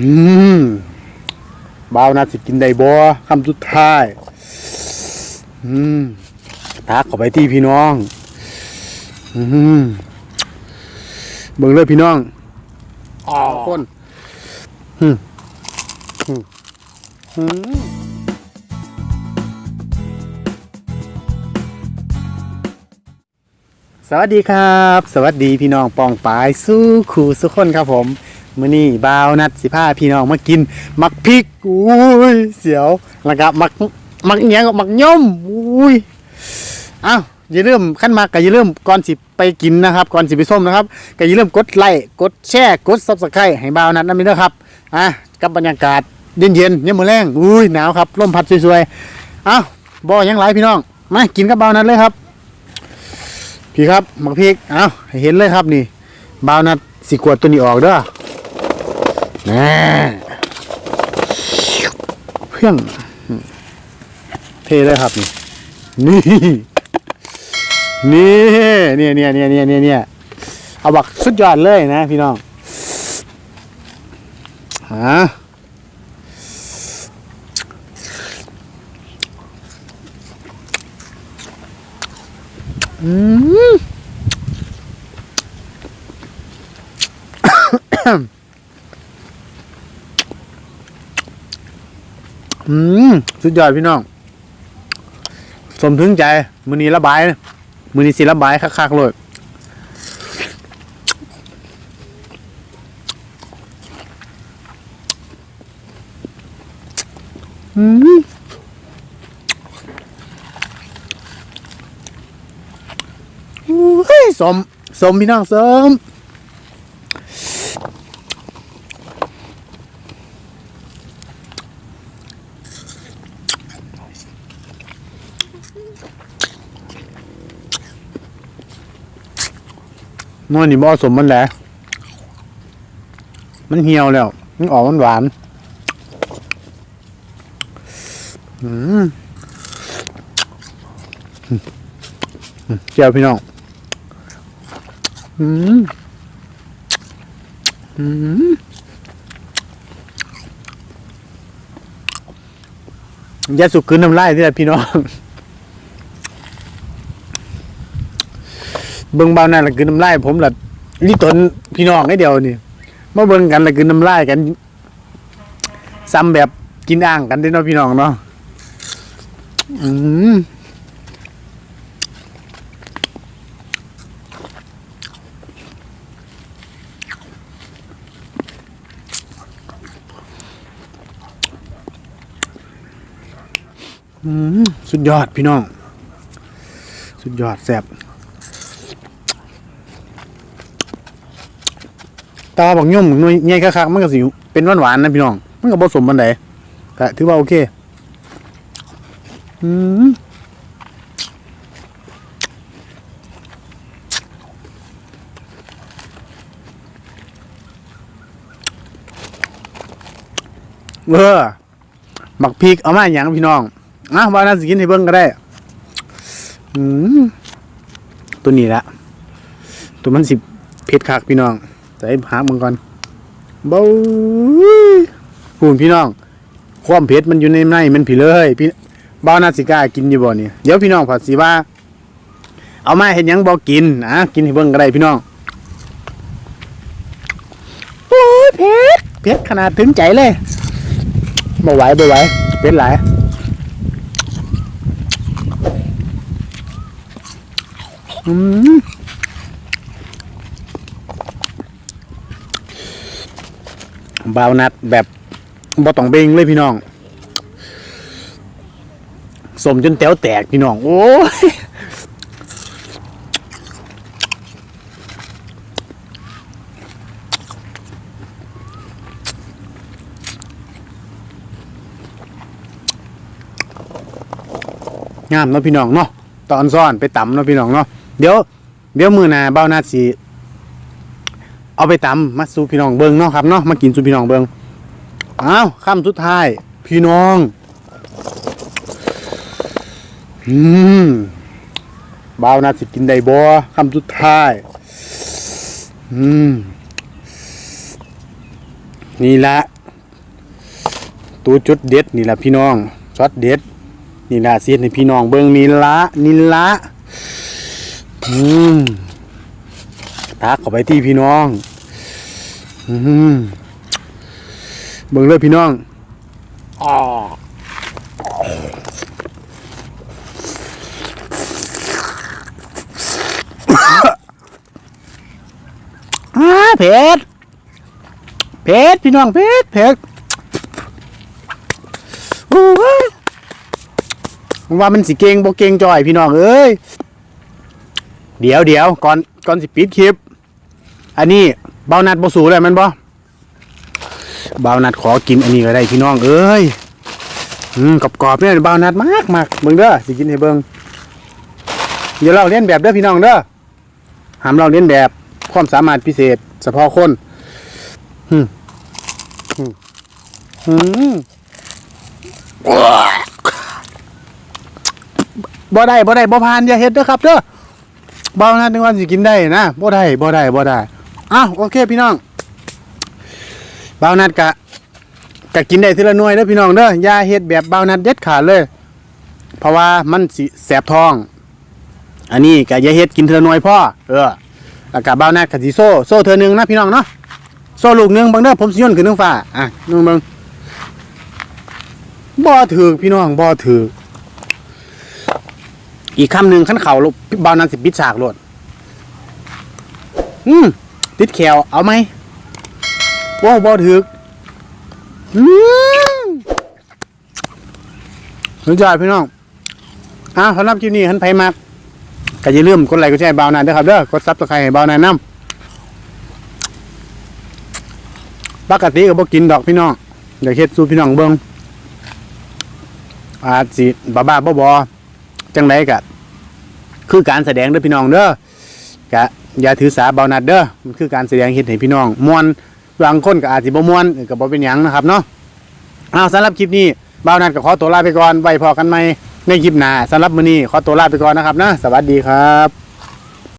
อืมบ่าวนัดสิกินได้บ่คำสุดท้าย อืมตักเข้าไปที่พี่น้อง อืมเบิ่งเลยพี่น้องอ๋อคนอืมอืมอืมสวัสดีครับ สวัสดีพี่น้องปองปายสู้ขู่สุกคนครับผม มื้อนี้บ่าวนัดสิพาพี่น้องมากิน มักพริกอุ้ยเสียวแล้วก็มักมักเอียงก็มักย่อมอุ้ยอ้าวอย่าลืมขั้นมากก็อย่าลืมก่อนสิไปกินนะครับก่อนสิไปส้มนะครับก็อย่าลืมกดไลค์กดแชร์กด Subscribe ให้บ่าวนัดนั่นเด้อครับอะกับบรรยากาศเย็นๆเนี่ยมมื้อแรงอุ้ยหนาวครับลมพัดสวยๆอ้าวบ่ยังหลพี่น้องมากินกับบ่าวนัดเลยครับ พี่ครับหมักพริกเอาให้เห็นเลยครับนี่บาวนัดสิกวดตัวนี้ออกเด้อ น่เพียงเทเลยครับนี่ นี่นี่เนี่ยเนี่ยเนี่ยเนี่ยเนี่ยเอาบักสุดยอดเลยนะ พี่น้องฮะอืม อืมสุดยอดพี่น้อง สมถึงใจมือนี้ระบายมือนี้สิระบายคักๆเลยอืมเฮ้ยสม สมพี่น้องสม นวลนี่บ่สมมันแหละ มันเหี่ยวแล้ว มันออกมันหวาน อืมเจียวพี่น้อง อืม อืมยาสุกคืนน้ำลายที่ละพี่น้อง เบิ่งเบานั่นละคือน้ำลายผมละนี่ตนพี่น้องให้เดียวนี่มาเบิ่งกันละคือน้ำลายกันซ้ำแบบกินอ่างกันเด้เนาะพี่น้องเนาะอืมอืมสุดยอดพี่น้อง สุดยอดแซ่บ ตาบักย่อมหน่วยใหญ่คักๆมันก็สิเป็นหวานๆนะพี่น้อง มันก็บ่สมปานใดก็ถือว่าโอเค อืมเออหมักพริกเอามาหยังพี่น้องอะว่าน่าสิกินให้เบิ่งก็ได้ อืมตัวนี้ละตัวมันสิเผ็ดคักพี่น้อง ส่หามึงก่อนเบ้าพูนพี่น้อง ความเผ็ดมันอยู่ในในมันผีเลยพี่บ้านาสิก้ากินอยู่บ่เนี่ยเดี๋ยวพี่น้องผัดสีว่า เอามาเห็นยังบอกกินอะกินให้เบิ่งก็ได้พี่น้องโอ้ยเผ็ดเผ็ดขนาดถึงใจเลยบ่ไหวบ่ไหวเผ็ดหลายอืม บาวนัดแบบบ่ต้องเบ่งเลยพี่น้องสมจนแต๋วแตกพี่น้อง โอ้ยงามเนาะพี่น้องเนาะตอนซ่อนไปต่ำเนาะพี่น้องเนาะเดี๋ยว เดี๋ยวมือหนาเบ้าวนัดสิ เอาไปตำมาสู่พี่น้องเบิงเนาะครับเนาะมากินสู่พี่น้องเบิงอ้าวคำสุดท้าย พี่น้อง อืมบ่าวนาสิกินได้บ่คำสุดท้าย อืม นี่ละตัวจุดเด็ดนี่ละพี่น้องช็อตเด็ด นี่ละเสียดให้พี่น้องเบิงนี่ละนี่ละอืม ทักเข้าไปที่พี่น้องอืมเบิ่งเลยพี่น้องอ้ออาเผ็ดเผ็ดพี่น้องเผ็ดเผ็ดโอ้ยว่ามันสิเก่งบ่เก่งจ่อยพี่น้องเอ้ย เดี๋ยวเดี๋ยวก่อนก่อนสิปิดคลิป อันนี้เบานัดบ่สูเลยมันบ่เบานัดขอกินอันนี้ก็ได้พี่น้องเอ้ยอืมกรอบๆเนี่ยเบานัดมากมากเบิ่งเด้อสิกินให้เบิ่งเดี๋ยวเราเลียนแบบเด้อพี่น้องเด้อหามเราเลียนแบบความสามารถพิเศษเฉพาะคนอืมอืมอืมบ่ได้บ่ได้บ่ผ่านอย่าเฮ็ดเด้อครับเด้อเบานะนึกว่าสิกินได้นะบ่ได้บ่ได้บ่ได้ อ้าวโอเคพี่น้องเบานัดกะกะกินได้ทีละหน่วยเด้อพี่น้องเด้อยาเฮ็ดแบบเบานัดเด็ดขาดเลย เพราะว่ามันสิแสบท้อง อันนี้กะยาเฮ็ดกินทีละหน่วยพ่อเออแล้วกะเบานัดกะสิโซ่โซ่เธอหนึ่งนะพี่น้องเนาะโซ่ลูกหนึ่งบิ่งเด้อผมสิโยนขึ้นเรื่องฟ้าอะนึงเบิ่งบ่ถือพี่น้องบ่ถืออีกคำหนึ่งขั้นเข่าลูกบาวนั้นสิปิดฉากโลดอืม ติดแขวเอาไหมว้าวบอถึกอืมสุดยอดพี่น้องอ่าสำหรับคลิปนี้ท่านไผมากก็อย่าลืมกดไลค์กดแชร์บาวนานด้วยครับเด้อกดซับสไครต์ให้บาวนานน้ำปกติก็บ่กินดอกพี่น้องเดี๋ยวเฮ็ดสู่พี่น้องเบิ่งอาจสิบ้าบ้าบอจังไรกะ คือการแสดงเด้อพี่น้องเด้อกะ อย่าถือสาเบานัดเด้อมันคือการแสดงเห็นให้พี่น้องมวนบางคนก็อาจสิบ่มวนก็บ่เป็นหยังนะครับเนาะเอาสำหรับคลิปนี้เบานัดก็ขอตัวลาไปก่อนไว้พอกันไหมในคลิปหน้าสำหรับมื้อนี้ขอตัวลาไปก่อนนะครับนะสวัสดีครับ